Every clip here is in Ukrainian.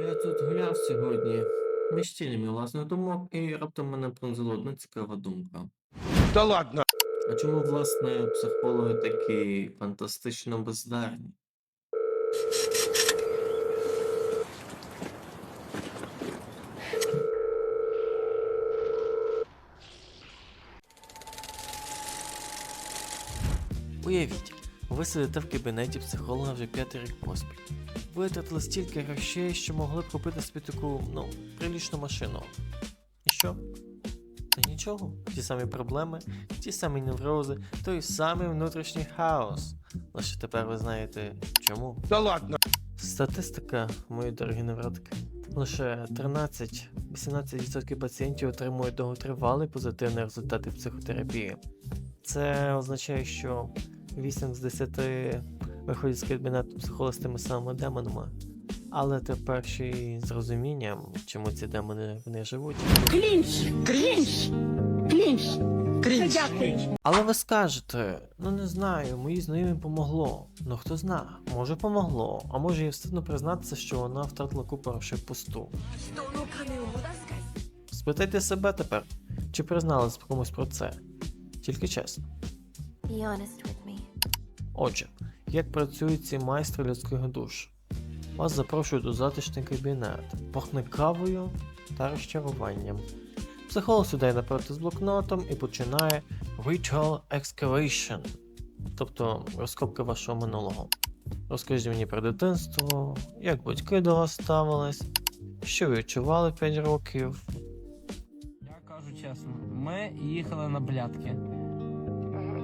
Я тут гуляв сьогодні між тілями власних думок, і раптом мене пронзила одна цікава думка. Да ладно. А чому, власне, психологи такі фантастично бездарні? Уявіть, ви сидите в кабінеті психолога вже п'ятий рік поспіль. Витратили стільки грошей, що могли б купити собі таку, ну, прилічну машину. І що? Нічого, ті самі проблеми, ті самі неврози, той самий внутрішній хаос. Лише тепер ви знаєте чому. Да ладно. Статистика, мої дорогі невротики. Лише 13-18% пацієнтів отримують довготривалий позитивний результат психотерапії. Це означає, що 8 з 10 виходять з кабінету психолога з тими самими демонами. Але тепер ще й з розумінням, чому ці демони в них живуть. Клінч! Клінч! Клінч! Клінч! Але ви скажете, ну не знаю, моїй знайомі помогло. Ну хто зна, може помогло, а може і встигну признатися, що вона втратила купу грошей пусту. Спитайте себе тепер, чи призналась комусь про це? Тільки чесно. Be honest with me. Отже, як працюють ці майстри людських душ? Вас запрошують у затишний кабінет, пахне кавою та розчаруванням. Психолог сідає напроти з блокнотом і починає Ritual Excavation, тобто розкопки вашого минулого. Розкажіть мені про дитинство, як батьки до вас ставились, що ви відчували 5 років. Я кажу чесно, ми їхали на блядки.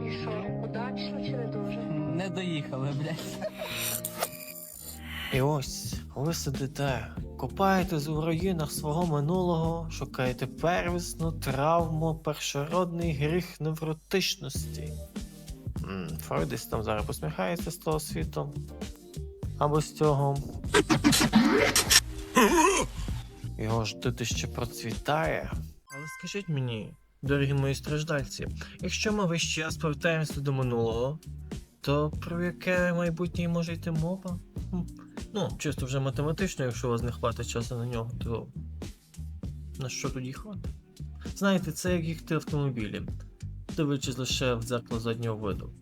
І що, удачно чи не дуже? Не доїхали, блядь. І ось ви сидите, копаєтесь у руїнах свого минулого, шукаєте первісну травму, першородний гріх невротичності. М, Фройд десь там зараз посміхається з того світу. Або з цього. Його ж дитище процвітає. Але скажіть мені, дорогі мої страждальці, якщо ми весь час повертаємося до минулого, то про яке майбутнє може йти мова? Ну, чисто вже математично, якщо у вас не хватить часу на нього, то на що тоді хватить? Знаєте, це як їхати автомобілі, дивлячись лише в дзеркало заднього виду.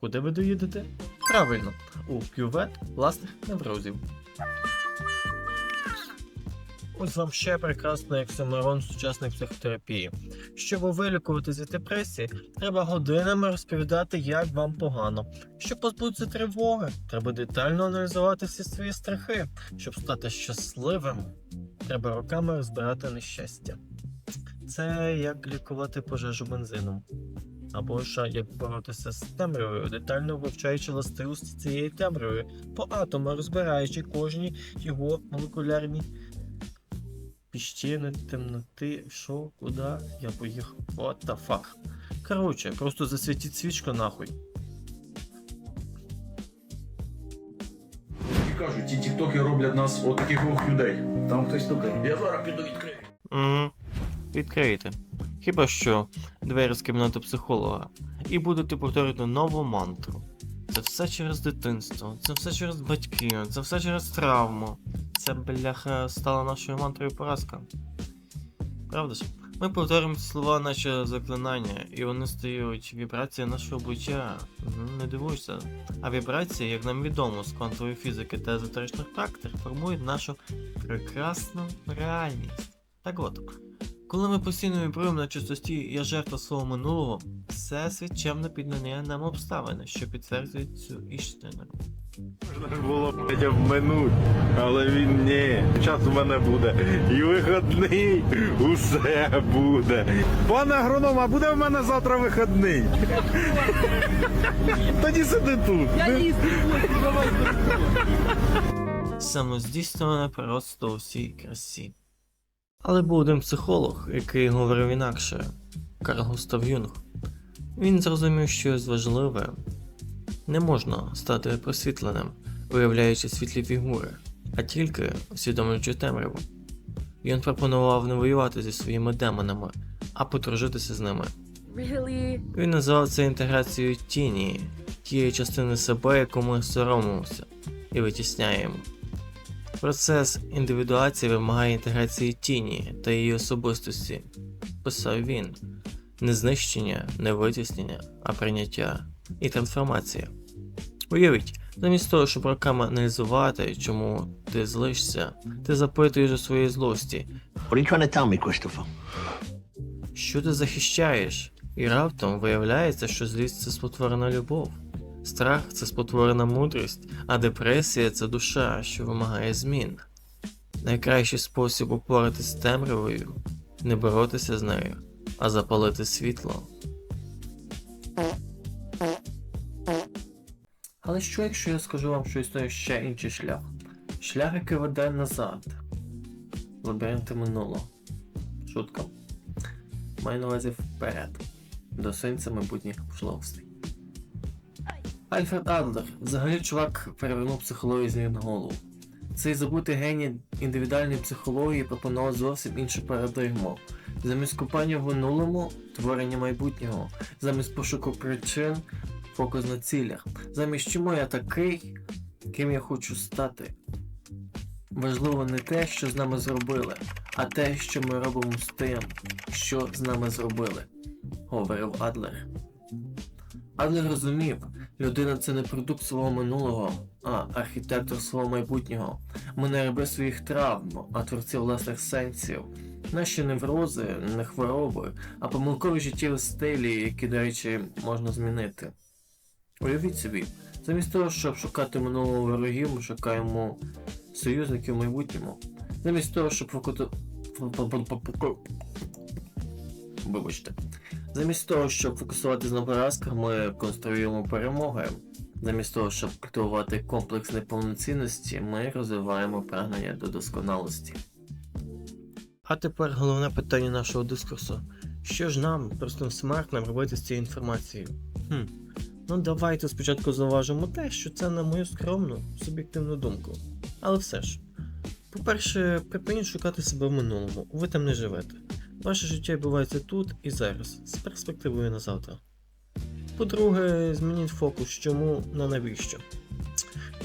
Куди ви доїдете? Правильно, у кювет власних неврозів. Ось вам ще прекрасний оксимирон сучасної психотерапії. Щоб вилікуватися від депресії, треба годинами розповідати, як вам погано. Щоб позбутися тривоги, треба детально аналізувати всі свої страхи. Щоб стати щасливим, треба роками розбирати нещастя. Це як лікувати пожежу бензином. Або ж як боротися з темрявою, детально вивчаючи властивості цієї темряви, по атому розбираючи кожні його молекулярні піщини, темноти, що, куди, я поїхав. What the fuck. Короче, просто засвітіть свічку нахуй. Кажуть, ті тіктоки роблять нас от таких двох людей. Там хтось стукає. Я зараз піду відкрию. Угу. Відкрийте. Хіба що двері з кімнати психолога. І будете повторювати нову мантру. Це все через дитинство, це все через батьків, це все через травму. Це бляха стала нашою мантрою поразка. Правда ж? Ми повторюємо слова, наче заклинання, і вони стають вібрацією нашого буття. Не дивуйся. А вібрації, як нам відомо з квантової фізики та езотеричних практик, формують нашу прекрасну реальність. Так от, коли ми постійно вібруємо на частоті я жертва свого минулого, всесвіт чемно підмінює нам обставини, що підтверджують цю істину. Можна було блядь, обминуть, але він ні. Час у мене буде. І виходний, усе буде. Пане агроном, а буде в мене завтра виходний? Тоді сиди тут. Самоздійснюване пророцтво у всій красі. Але був один психолог, який говорив інакше Карл Густав Юнг. Він зрозумів щось важливе. Не можна стати просвітленим, виявляючи світлі фігури, а тільки усвідомлюючи темряву. Він пропонував не воювати зі своїми демонами, а подружитися з ними. Really? Він називав це інтеграцією тіні, тієї частини себе, яку ми соромимося і витісняємо. Процес індивідуації вимагає інтеграції тіні та її особистості, писав він. Не знищення, не витіснення, а прийняття і трансформація. Уявіть, замість того, щоб роками аналізувати, чому ти злишся, ти запитуєш у своїй злості, What are you trying to tell me, Christopher? що ти захищаєш, і раптом виявляється, що злість це спотворена любов. Страх це спотворена мудрість, а депресія це душа, що вимагає змін. Найкращий спосіб упоратись з темрявою не боротися з нею, а запалити світло. Але що якщо я скажу вам, що існує ще інший шлях? Шлях, який веде назад. Лабіринти минулого. Шутка. Маю на увазі вперед. До сенця майбутніх можливостей. Альфред Адлер, взагалі чувак перевернув психологію з ніг на голову. Цей забутий геній індивідуальної психології пропонував зовсім іншу парадигму. Замість купання в минулому творення майбутнього, замість пошуку причин фокус на цілях, замість чому я такий, ким я хочу стати. Важливо не те, що з нами зробили, а те, що ми робимо з тим, що з нами зробили, говорив Адлер. Адлер розумів, людина це не продукт свого минулого, а архітектор свого майбутнього. Ми не раби своїх травм, а творці власних сенсів. Наші неврози, не хвороби, а помилкові життєві стилі, які, до речі, можна змінити. Уявіть собі, замість того, щоб шукати минулого ворогів, ми шукаємо союзників в майбутньому. Замість того, щоб фокути... Вибачте. Замість того, щоб фокусуватися на поразках, ми конструюємо перемоги. Замість того, щоб культивувати комплекс неповноцінності, ми розвиваємо прагнення до досконалості. А тепер головне питання нашого дискурсу. Що ж нам, простим смертним, робити з цією інформацією? Хм. Ну давайте спочатку зауважимо те, що це на мою скромну, суб'єктивну думку. Але все ж. По-перше, припиніть шукати себе в минулому, ви там не живете. Ваше життя відбувається тут і зараз, з перспективою на завтра. По-друге, змініть фокус чому на навіщо.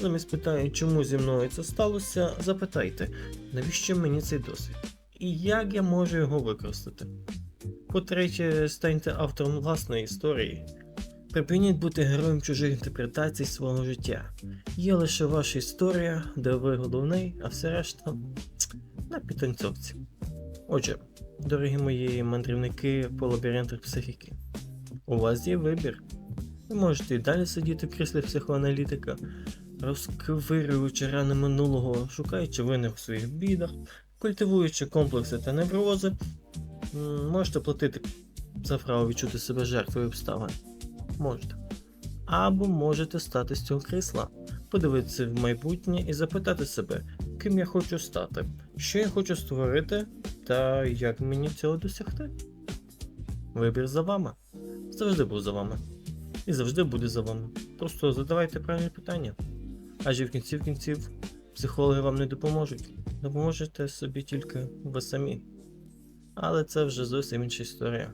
Замість питання, чому зі мною це сталося, запитайте, навіщо мені цей досвід? І як я можу його використати. По-третє, станьте автором власної історії. Припиніть бути героєм чужих інтерпретацій свого життя. Є лише ваша історія, де ви головний, а все решта на підтанцьовці. Отже, дорогі мої мандрівники по лабіринтах психіки, у вас є вибір. Ви можете і далі сидіти в кріслі психоаналітика, розковирюючи рани минулого, шукаючи винних у своїх бідах, культивуючи комплекси та неврози, можете платити за право відчути себе жертвою обставин. Можете. Або можете стати з цього крісла, подивитися в майбутнє і запитати себе, ким я хочу стати, що я хочу створити, та як мені цього досягти. Вибір за вами. Завжди був за вами. І завжди буде за вами. Просто задавайте правильні питання. Адже в кінці в кінців психологи вам не допоможуть. Допоможете собі тільки ви самі. Але це вже зовсім інша історія.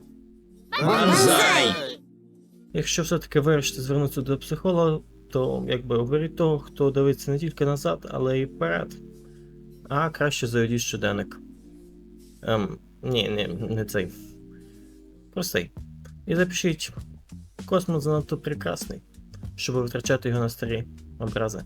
Якщо все-таки вирішите звернутися до психолога, то якби оберіть того, хто дивиться не тільки назад, але й вперед. А краще заведіть щоденник. Ем, ні, не, не цей. Простий. І запишіть. Космос занадто прекрасний, щоб витрачати його на старі образи.